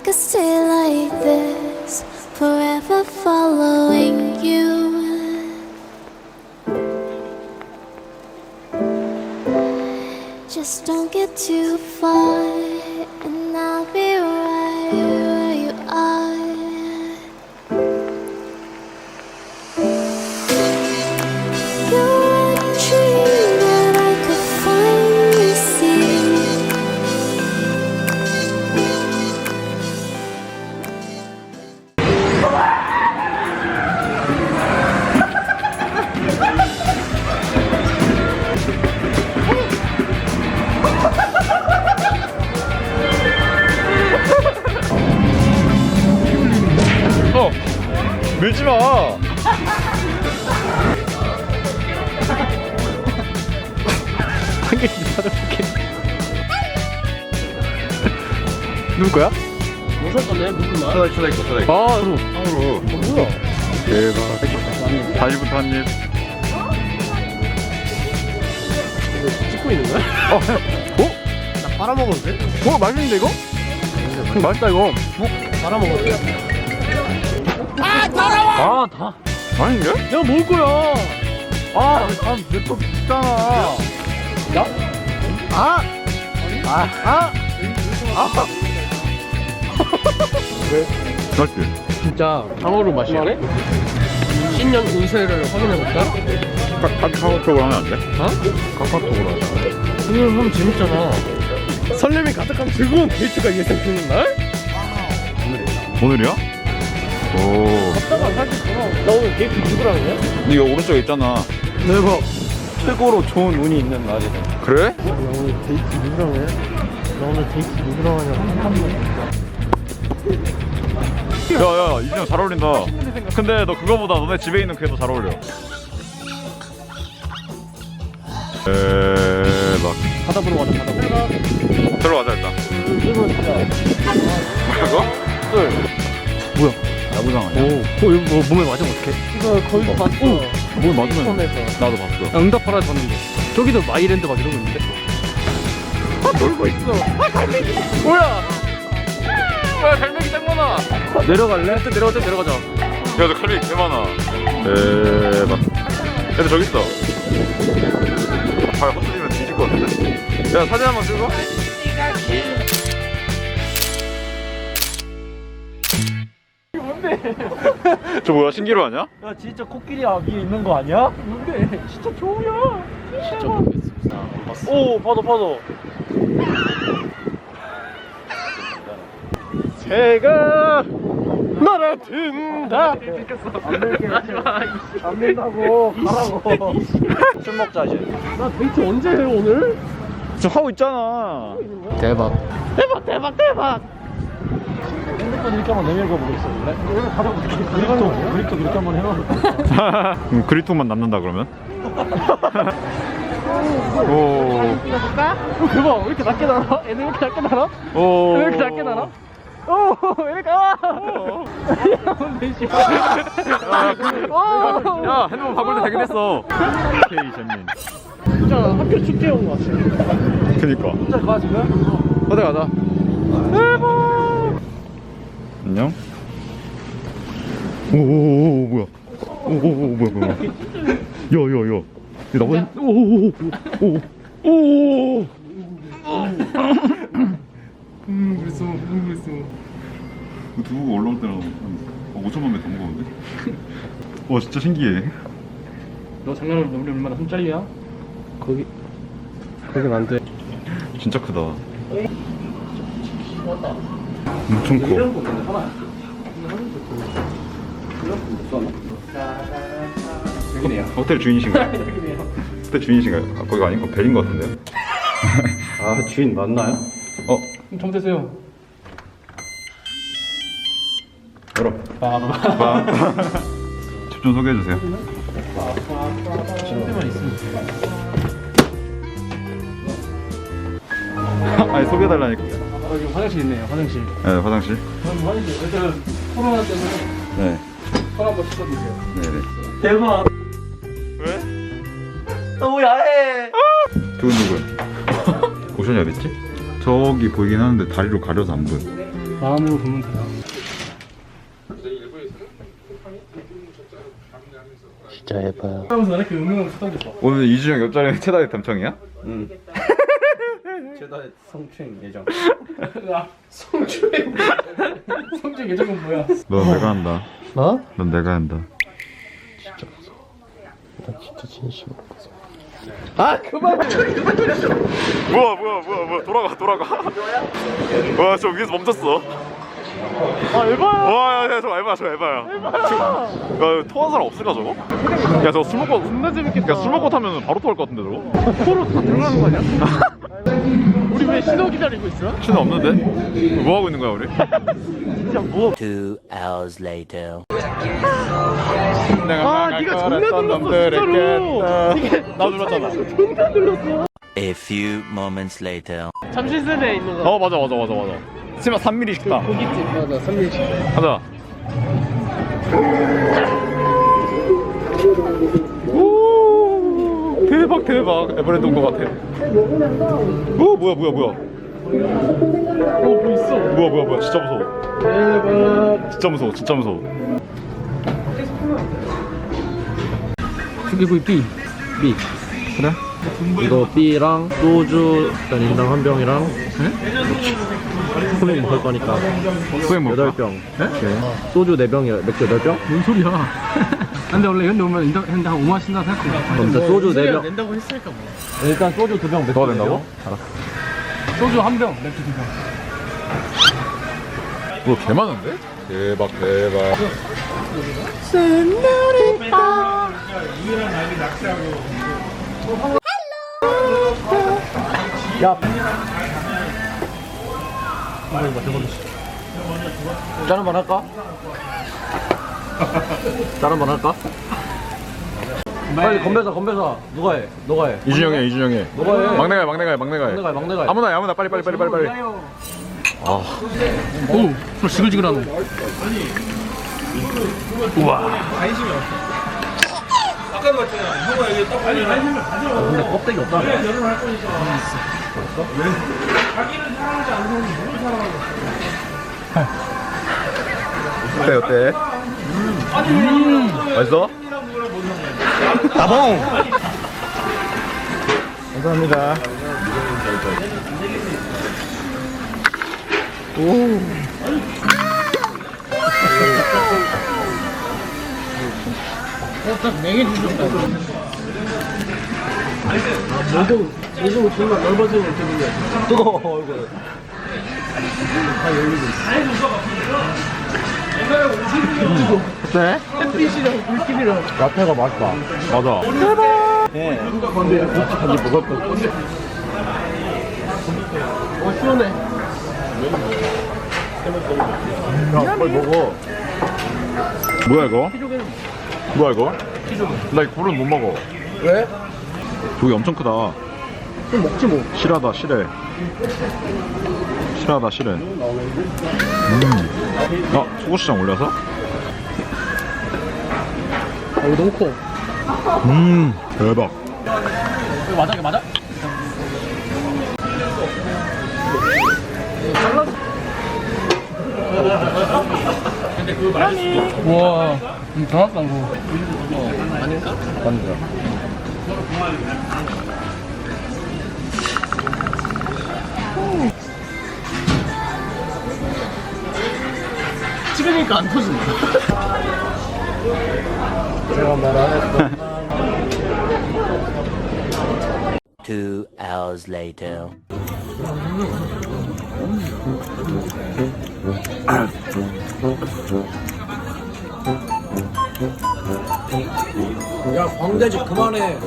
I could stay like this, forever following you. Just don't get too far, 밀지 마. 한 개씩 받아볼게. 누구 거야? 무슨 건데? 무슨 말? 초다이 거 초다이. 아, 으로. 으로. 뭐야? 대박. 다시부터 한 입. 찍고 있는 거야? 어? 어? 나 빨아먹어도 돼? 어 맛있는데 이거? 음, 맛있다 이거. 빨아먹어도 돼? 아 다. 아닌데? 내가 먹을 거야! 아, 다내거 비잖아. 야? 아, 아, 아, 아. 왜? 맛있지? 진짜 방어로 마시야 돼? 신년 운세를 확인해볼까? 카카오톡으로 하면 안 돼? 어? 카카오톡으로 하자. 그걸 하면 재밌잖아 설렘이 가득한 즐거운 데이트가 예상되는 날? 오늘이야? 오. 갔다가 사실 전화 나 오늘 데이트 누구랑 해? 이거 오른쪽에 있잖아. 대박 최고로 좋은 운이 있는 날이다 그래? 나 오늘 데이트 누구랑 해? 나 오늘 데이트 누구랑 하냐 야야 이진영 잘 어울린다. 근데 너 그거보다 너네 집에 있는 그게 더 잘 어울려. 대박. 바다 보러 가자 바다 보러 들어가자 일단. 이거 진짜 뭐라고? 술 뭐야? 야구장 아니야? 오, 어, 이거 뭐 몸에 맞으면 어떡해? 이거 거기서 봤어. 뭘 맞으면? 처음에서. 나도 봤어. 응답하라 봤는데. 저기도 마이랜드 막 이러고 있는데. 아, 놀고 있어. 아, 갈매기. 뭐야? 뭐야, 갈매기 짱 많아. 내려갈래? 또 내려가자, 내려가자. 야너 칼이 개 많아. 대박. 근데 저기 있어. 발 헛들리면 뒤질 것 같은데? 야 사진 한 번 찍어. 저 뭐야 신기루 아니야? 야, 진짜 코끼리 아 위에 있는 거 아니야? 뭔데? 진짜 좋으야. 진짜 모르겠어. 봤어. 오, 봐도. 새가 날아든다. 안 밀게. 안 밀다고 가라고. 술 먹자 이제. 나 데이트 언제 해 오늘? 지금 하고 있잖아. 대박. 대박 대박 대박. 핸드폰 이렇게 한번 내밀고 보겠어. 그립도 그립도 그렇게 한번 해봐. 음, 그리통만 남는다 그러면? 오. 찍어볼까? 어, 대박. 왜 이렇게 낮게 날아? 애들 왜 이렇게 낮게 날아? 오. 왜 이렇게 낮게 날아? 오, 왜 이렇게 아! 내 씨. 오. 야 핸드폰 바꿀 때 되긴 했어. 오케이 잼민. 진짜 학교 축제 온거 같아. 그니까. 진짜 가 지금? 어디 가자. 대박. 안녕. 오오오 뭐야? 오오오 뭐야 뭐야? 야야야. 야 나보다 오오오오오. 음, 그랬어. 음, 그랬어. 두고 올라올 때는 한 5천만 배더 무거운데? 와 진짜 신기해. 너 작년에 우리 얼마나 손짜리야? 거기 거긴 안 돼. 진짜 크다. 엄청 커. 여기네요. 호텔 주인이신가요? 호텔 주인이신가요? 아, 거기가 아닌 거 벨인 것 같은데요? 아 주인 맞나요? 어좀 되세요. 열어. 아, 봐. 집좀 소개해 주세요. 침대만 있으면 돼. 아니 소개해 달라니까. 아, 여기 화장실 있네요. 화장실. 네 화장실. 그럼 화장실. 일단 코로나 때문에 네. 손 한번 씻어주세요. 네 네. 대박. 왜? 너무 야해. 두근두근. 오션이 어딨지? 저기 보이긴 하는데 다리로 가려서 안 보여. 마음으로 보면 돼요. 진짜 예뻐요. 하면서 음영을 오늘 이준영 옆자리 최다의 담청이야? 최다의 성추행 예정. 야, 성추행. 성추행 예정은 뭐야? 넌 내가 한다. 어? 넌 내가 한다. 나 진짜 진심으로. 아 그만. 뭐야 뭐야 뭐야 뭐야 돌아가 돌아가. 와저 위에서 멈췄어. 아 에바야. 와야저 에바야 저 에바야. 야 토한 사람 없을까 저거? 야 저거 술 먹고 존나 재밌겠다. 야 술 먹고 타면 바로 토할 것 같은데 저거? 코로 다 들어가는 거 아니야? 우리 왜 신호 기다리고 있어? 신호 없는데? 뭐 하고 있는 거야 우리? 진짜 뭐? Two hours later. 내가 아 네가 존나 눌렀어 진짜로. 이게 나 눌렀잖아. 존나 눌렀어. A few moments later. 잠실세대에 있는 거. 어 맞아 맞아 맞아 맞아. 심지어 3mm 식당. 고깃집 맞아 3일치. 가자. 오 대박 대박 에버랜드 온것 같아. 오 뭐야 뭐야 뭐야 어뭐 있어? 뭐야 뭐야 뭐야 진짜 무서워. 대박. 진짜 무서워 진짜 무서워. 수기구이 B. B. 그래? 이거 B랑 소주 일단 인당 한 병이랑 소맥 먹을 거니까 소액 먹을까? 8병 소주 4병이야 맥주 8병? 뭔 소리야? 근데 원래 현대 오면 인당 현대 한 5만 신다 생각해. 그럼 일단 소주 4병 낸다고 했으니까 뭐. 일단 소주 2병 맥주 더 된다고? 4병. 소주 한 병, 맥주 두 병. 뭐개 많은데? 대박 대박. 야짠 한번 할까? 짠 한번 할까? 빨리 건배사 건배사. 누가 해? 너가 해. 이준영이 이준영이. 너가 해. 막내가 해, 막내가 해, 막내가 해. 막내가 해 막내가 해 아무나 해, 아무나 빨리 빨리 빨리 빨리 빨리. 오, 술 지글지글하네. 아, 근데 껍데기 없다. 어때 어때? 맛있어? 따봉. 감사합니다. 요즘 정말 넓어지는 기분이야 뜨거워 얼굴 어 때? 햇빛이랑 불길이랑 야채가 맛있다 맞아. 근데 솔직하게 먹을 거 어, 시원해 야, 빨리 먹어. 뭐야 이거? 뭐야 이거? 나 이 굴은 못 먹어. 왜? 저기 엄청 크다. 좀 먹지 뭐 실하다 실해. 실하다 실해. 음. 어 소고시장 올려서? 아, 이거 너무 커 음 대박. 이거 맞아 이거 맞아? 우와, 음, 정확한 거. 맞는다 찍 으니까 안 터진다 제가 말안 했어 Two hours later. 야 광대지 그만해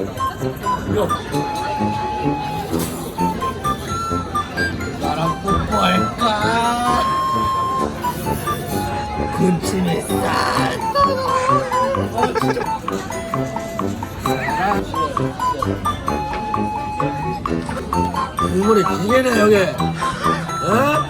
군침이 싹 국물이 기계네 여기. 어?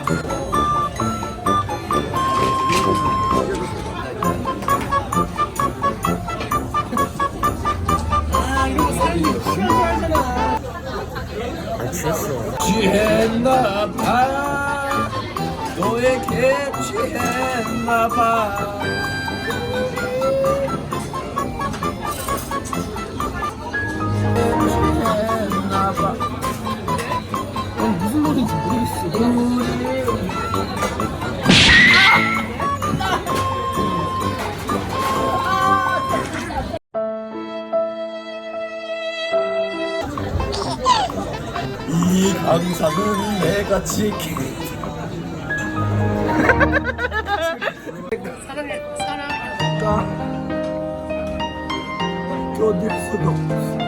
취했나 봐 너의 취했나봐 취했나봐 난 무슨 노래인지 모르겠어. 우리 이 감상은 내가 지키 사랑해. 사랑 견딜 수가 없어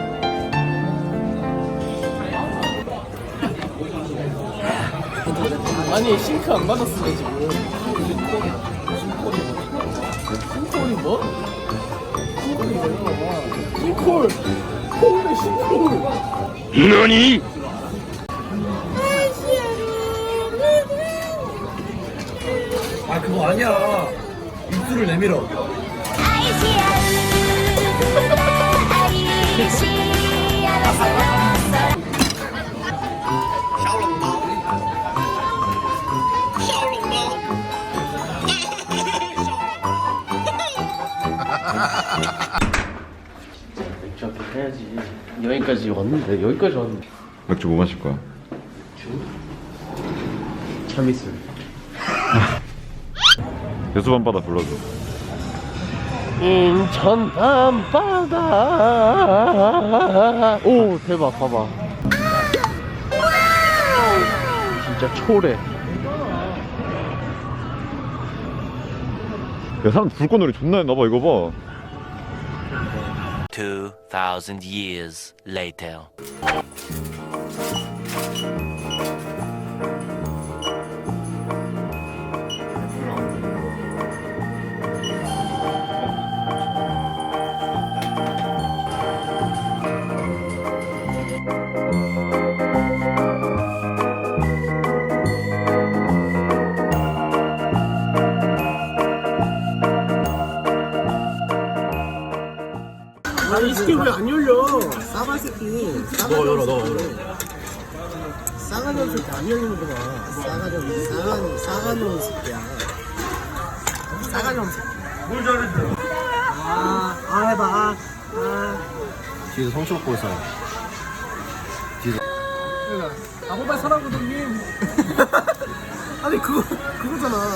아니 싱크 안 받았어 지금. 싱콜이 뭐? 싱콜이 뭐야 싱콜 콜네 싱콜 너니? 아 아니야 입술을 내밀어 맥주 한잔 해야지. 여기까지 왔는데 여기까지 왔는데. 맥주 뭐 마실 거야? 참이슬. 여수 밤바다 불러줘 인천 밤바다. 오 대박 봐봐. 진짜 초래. 야 사람 불꽃놀이 존나 했나봐 이거 봐 2,000 years later. 새끼 왜안 열려? 싸가 새끼 너 열어 너 열어. 싸가지 안 열리는구나 싸가지 싸가지 싸가지 새끼야. 싸가지 새끼 뭘 잘했어 아, 아 해봐. 아, 아. 뒤에서 성추 먹고 있어. 뒤에서. 아 호발 사랑거든님. 아니 그거 그거잖아.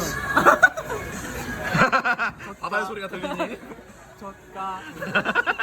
바다의 소리가 들리니? 졌다